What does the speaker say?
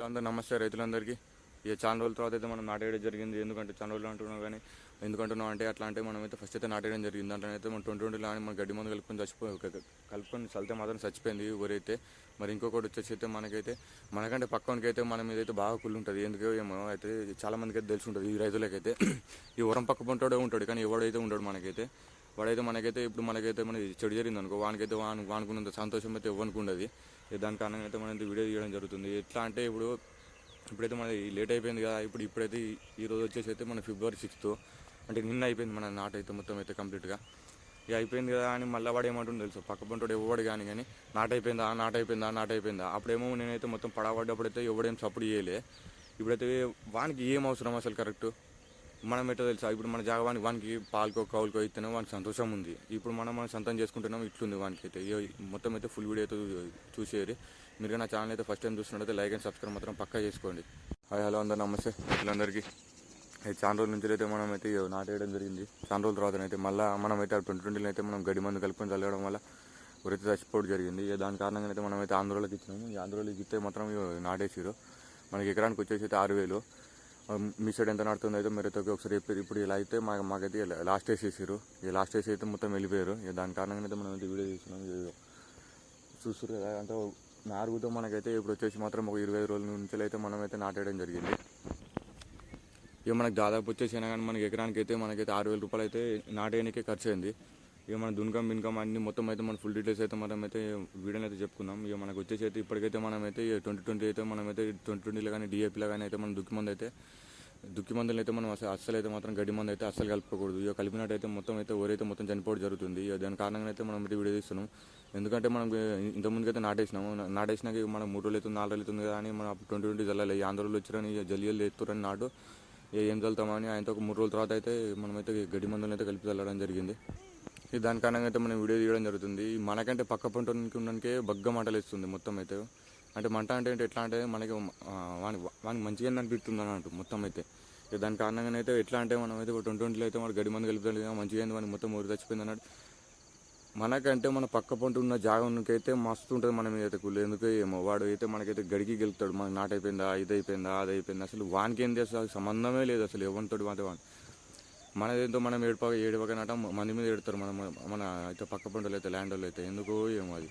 అందరూ నమస్తే రైతులందరికీ. ఇక చాలా రోజుల తర్వాత అయితే మనం నాటేయడం జరిగింది. ఎందుకంటే చాలా రోజులు అంటున్నాం కానీ ఎందుకంటున్నాం అంటే అట్లా అంటే మనం అయితే ఫస్ట్ అయితే నాటేయడం జరిగింది. దాంట్లో అయితే మనం ట్వంటీ ట్వంటీలో కానీ మన గడ్డి మందు కలుపుకొని చచ్చిపోయి కలుపుకొని చల్లితే మాత్రం చచ్చిపోయింది ఊరైతే. మరి ఇంకొకటి వచ్చేసి అయితే మనకైతే మనకంటే పక్కనకి అయితే మన మీద అయితే బాగా కుళ్ళు ఉంటుంది. ఎందుకో ఏమో అయితే చాలా మందికి అయితే తెలిసి ఉంటుంది ఈ రైతులకైతే. ఈ ఉరం పక్క పంటోడే ఉంటాడు కానీ ఎవడైతే ఉండడు మనకైతే. వాడైతే మనకైతే ఇప్పుడు మనకైతే మన చెడు జరిగింది అనుకో వానికైతే వాను వానుకున్నంత సంతోషం అయితే ఇవ్వనుకుండదు దాని కారణంగా అయితే మనం వీడియో తీయడం జరుగుతుంది. ఎట్లా అంటే ఇప్పుడు ఇప్పుడైతే మన లేట్ అయిపోయింది కదా ఇప్పుడు ఇప్పుడైతే ఈ- రోజు వచ్చేసి అయితే మన ఫిబ్రవరి సిక్స్త్. అంటే నిన్న అయిపోయింది మన నాట్ అయితే మొత్తం అయితే కంప్లీట్గా. ఇక అయిపోయింది కదా అని మళ్ళీ వాడు ఏమంటుందో తెలుసు? పక్క పంటోడు ఎవడు కానీ కానీ నాట్ అయిపోయిందా నాట అయిపోయిందా నాట్ అయిపోయిందా? అప్పుడేమో నేనైతే మొత్తం పడబడ్డప్పుడైతే ఎవడేం సపోర్ట్ చేయలే. ఇప్పుడైతే వానికి ఏం అవసరం అసలు కరెక్ట్? మనం ఎట్లా తెలుసా? ఇప్పుడు మన జాగవానికి వానికి పాలకో కౌలుకో ఇస్తేనే వానికి సంతోషం ఉంది. ఇప్పుడు మనం మనం సొంతం చేసుకుంటున్నాం ఇట్లుంది వానికి అయితే ఇగో మొత్తం అయితే ఫుల్ వీడియో అయితే చూసేది. మీరు నా ఛానల్ అయితే ఫస్ట్ టైం చూస్తున్నట్లయితే లైక్ అండ్ సబ్స్క్రైబ్ మాత్రం పక్కా చేసుకోండి. హాయ్ హలో అందరు నమస్తే వీళ్ళందరికీ. అయితే చాలా రోజుల నుంచి అయితే మనం అయితే నాటేయడం జరిగింది. చాలా రోజుల తర్వాత అయితే మళ్ళీ మనం అయితే ట్వంటీ ట్వంటీలో అయితే మనం గడి మందు కలుపుకొని చల్లడం వల్ల ఉరితే చచ్చిపోవడం జరిగింది. దాని కారణంగా అయితే మనం అయితే ఆంధ్రలోకి ఇచ్చినాము. ఈ ఆంధ్రలోకి ఇస్తే మాత్రం నాటేసారు మనకి ఎకరానికి వచ్చేసి అయితే ఆరు వేలు. Um, మీ సైడ్ ఎంత నడుతుందో అయితే మీరు అయితే ఒకసారి చెప్పారు ఇప్పుడు ఇలా అయితే మాకు మాకైతే ఇలా లాస్ట్ వేసి ఈ లాస్ట్ వేసి అయితే మొత్తం వెళ్ళిపోయారు. ఇక దాని కారణంగా అయితే మనం అయితే వీడియో తీసుకున్నాం ఇక చూస్తారు కదా అంటే నారుగుతో మనకైతే ఇప్పుడు వచ్చేసి మాత్రం ఒక ఇరవై రోజుల నుంచి అయితే మనం అయితే నాటేయడం జరిగింది. ఇక మనకు దాదాపు వచ్చేసి అయినా కానీ మనకి ఎకరానికి అయితే మనకైతే ఆరు వేల రూపాయలు అయితే నాటేయడానికే ఖర్చు అయింది ఇక మన దున్కం బిన్కం అన్ని మొత్తం అయితే మన ఫుల్ డీటెయిల్స్ అయితే మనం అయితే వీడియోలో అయితే చెప్పుకుందాం ఇక మనకు వచ్చేసి అయితే ఇప్పటికైతే మనం అయితే ట్వంటీ ట్వంటీ అయితే మనం అయితే ట్వంటీ ట్వంటీలో కానీ డిఏపీలో కానీ అయితే మనం దుక్కి మంది అయితే దుక్కి మందులు అయితే మనం అసలు అస్సలు అయితే మాత్రం గడ్డి మందు అయితే అస్సలు కలుపుకోకూడదు ఇక కలిపినట్టు అయితే మొత్తం అయితే ఓరైతే మొత్తం చనిపోవడం జరుగుతుంది. ఇక దాని కారణంగా అయితే మనం అయితే వీడియో తీస్తున్నాం. ఎందుకంటే మనం ఇంతకుముందుకు అయితే నాటేసినాము. నాటేసినాక ఇక మనం మూడు రోజులు అవుతుంది నాలుగు రోజులు అవుతుంది కదా అని మనం ట్వంటీ ట్వంటీ జల్లాలి. ఈ ఆంధ్రలో వచ్చారని ఇక జల్లి జల్లి ఎత్తురని నాటు ఏం చల్లుతామని ఆయనతో ఒక మూడు రోజుల తర్వాత అయితే మనమైతే గడ్డి మందులను అయితే కలిపి చల్లడం జరిగింది. దాని కారణంగా అయితే మనం వీడియో తీయడం జరుగుతుంది. మనకంటే పక్క పంట బగ్గ మంటలు ఇస్తుంది మొత్తం అయితే. అంటే మంట అంటే ఏంటి ఎట్లా అంటే మనకి వాని వానికి మంచిగా అనిపిస్తుంది అన్నట్టు మొత్తం అయితే. ఇక దాని కారణంగానే అయితే ఎట్లా అంటే మనం అయితే ట్వంటీ ట్వంటీలో అయితే మన గడి మంది కలుపుతాం మంచిగా అయింది మనకి మొత్తం ఊరి చచ్చిపోయింది అన్నట్టు మనకంటే మన పక్క పంట ఉన్న జాగానికైతే మస్తు ఉంటుంది మన మీద అయితే కుళ్ళు ఎందుకు ఏమో వాడు అయితే మనకైతే గడికి గెలుపుతాడు మనకి నాటైపోయిందా ఇది అయిపోయిందా అది అయిపోయిందా అసలు వానికి ఏం చేస్తా సంబంధమే లేదు అసలు ఎవరితోటి వాటి వాడు. మనదేంతో మనం ఏడుపక ఏడవకనట మంది మీద ఏడుతారు మన మన అయితే పక్క పంటలు అయితే ల్యాండ్ వాళ్ళు అయితే ఎందుకో ఏమో అది